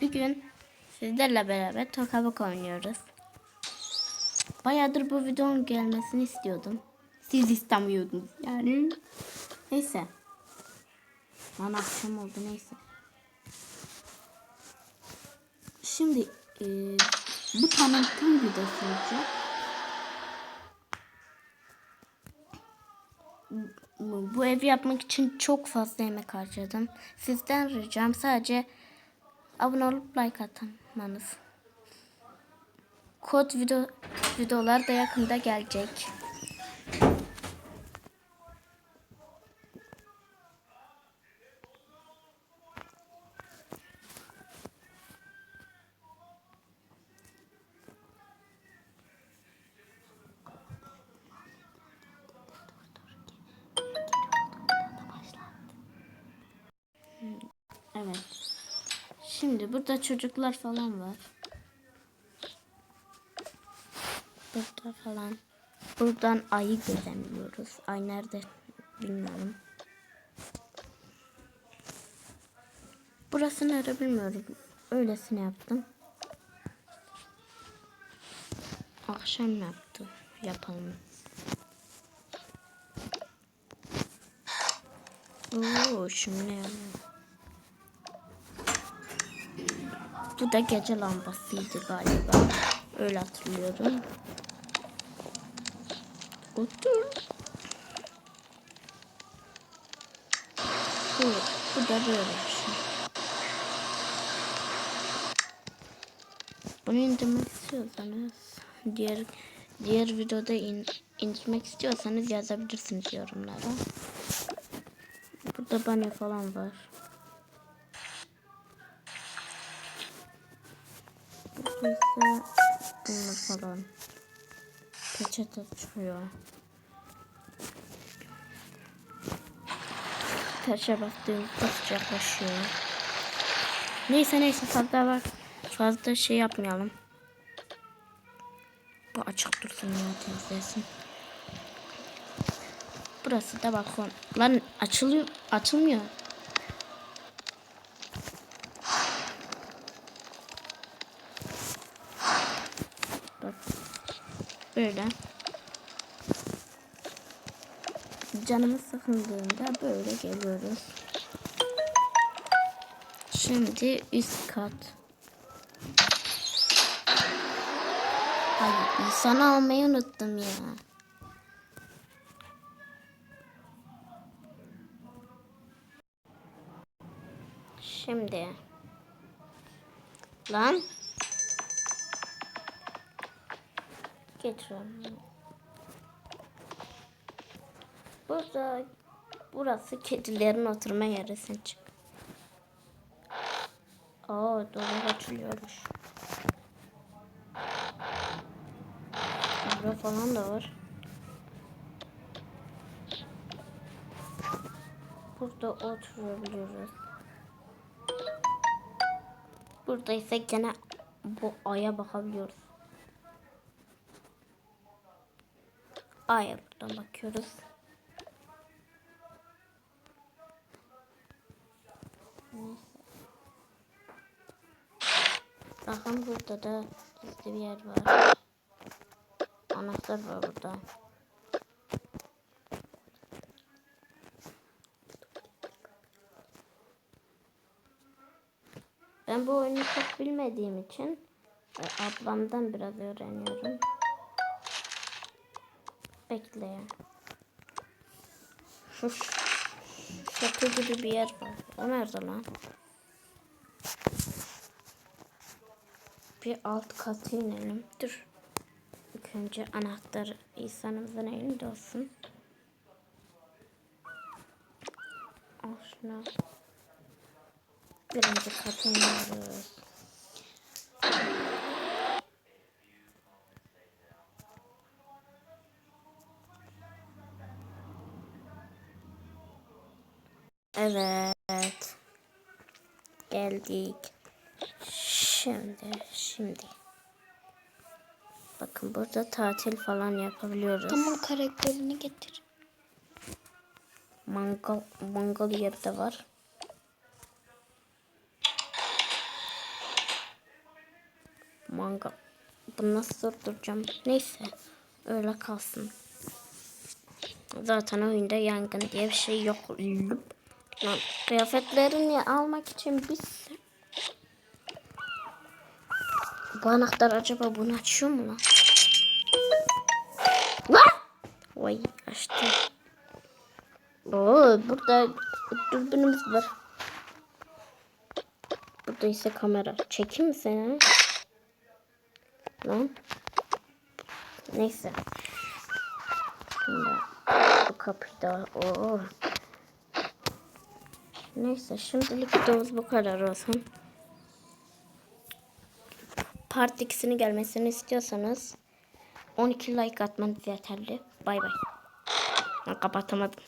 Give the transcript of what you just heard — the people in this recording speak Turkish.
Bir gün sizlerle beraber tokabık oynuyoruz. Bayağıdır bu videonun gelmesini istiyordum. Siz istemiyordunuz yani. Neyse. Lan akşam oldu neyse. Şimdi e, bu tanıtım videosu olacak. Bu evi yapmak için çok fazla emek harcadım. Sizden ricam sadece abone olup like atmanız. Kod video videolar da yakında gelecek. Şimdi burada çocuklar falan var. Burada falan. Buradan ayı gözlemliyoruz. Ay nerede bilmiyorum. Burası nerede bilmiyorum. Öylesine yaptım. Akşam yaptım. Yapalım. Oo, şimdi ne Bu da gece lambasıydı galiba. Öyle hatırlıyorum. Otur. Bu, bu da böyle bir şey. Bunu indirmek istiyorsanız diğer diğer videoda in, indirmek istiyorsanız yazabilirsiniz yorumlara. Burada banyo falan var. Bunlar falan. Peçete çıkıyor. Taşa bastığımızda sıcaklaşıyor. Neyse neyse fazla var. Fazla şey yapmayalım. Bu açık dursun ya temizlesin. Burası da balkon. Lan açılıyor. Açılmıyor. Böyle. Canımız sıkıldığında böyle geliyoruz. Şimdi üst kat. Ay insan almayı unuttum ya. Şimdi. Lan. Getiriyorum. Burada burası kedilerin oturma yeri sen çık. Aa dolap açılıyormuş. Burada falan da var. Burada oturabiliyoruz. Burada ise gene bu aya bakabiliyoruz. Aya buradan bakıyoruz. Bakın burada da gizli bir yer var. Anahtar var burada. Ben bu oyunu çok bilmediğim için e, ablamdan biraz öğreniyorum. Bekle. Şu gibi bir yer var. O nerede lan? Bir alt katı inelim. Dur. İlk önce anahtar insanımızın elinde olsun. Al şunu. Birinci katı iniyoruz. Evet. Geldik. Şimdi, şimdi. Bakın burada tatil falan yapabiliyoruz. Tamam karakterini getir. Mangal, mangal yeri de var. Manga. Bunu nasıl durduracağım? Neyse. Öyle kalsın. Zaten oyunda yangın diye bir şey yok. Lan, kıyafetlerini almak için sürü- Bu anahtar acaba bunu açıyor mu lan? Lan! Vay açtı. Oo, burada dürbünümüz var. Burada ise kamera. Çekeyim mi seni? Lan. Neyse. Şimdi bu kapıyı da Oo. Neyse şimdilik videomuz bu kadar olsun. Part 2'sini gelmesini istiyorsanız 12 like atmanız yeterli. Bay bay. Ben kapatamadım.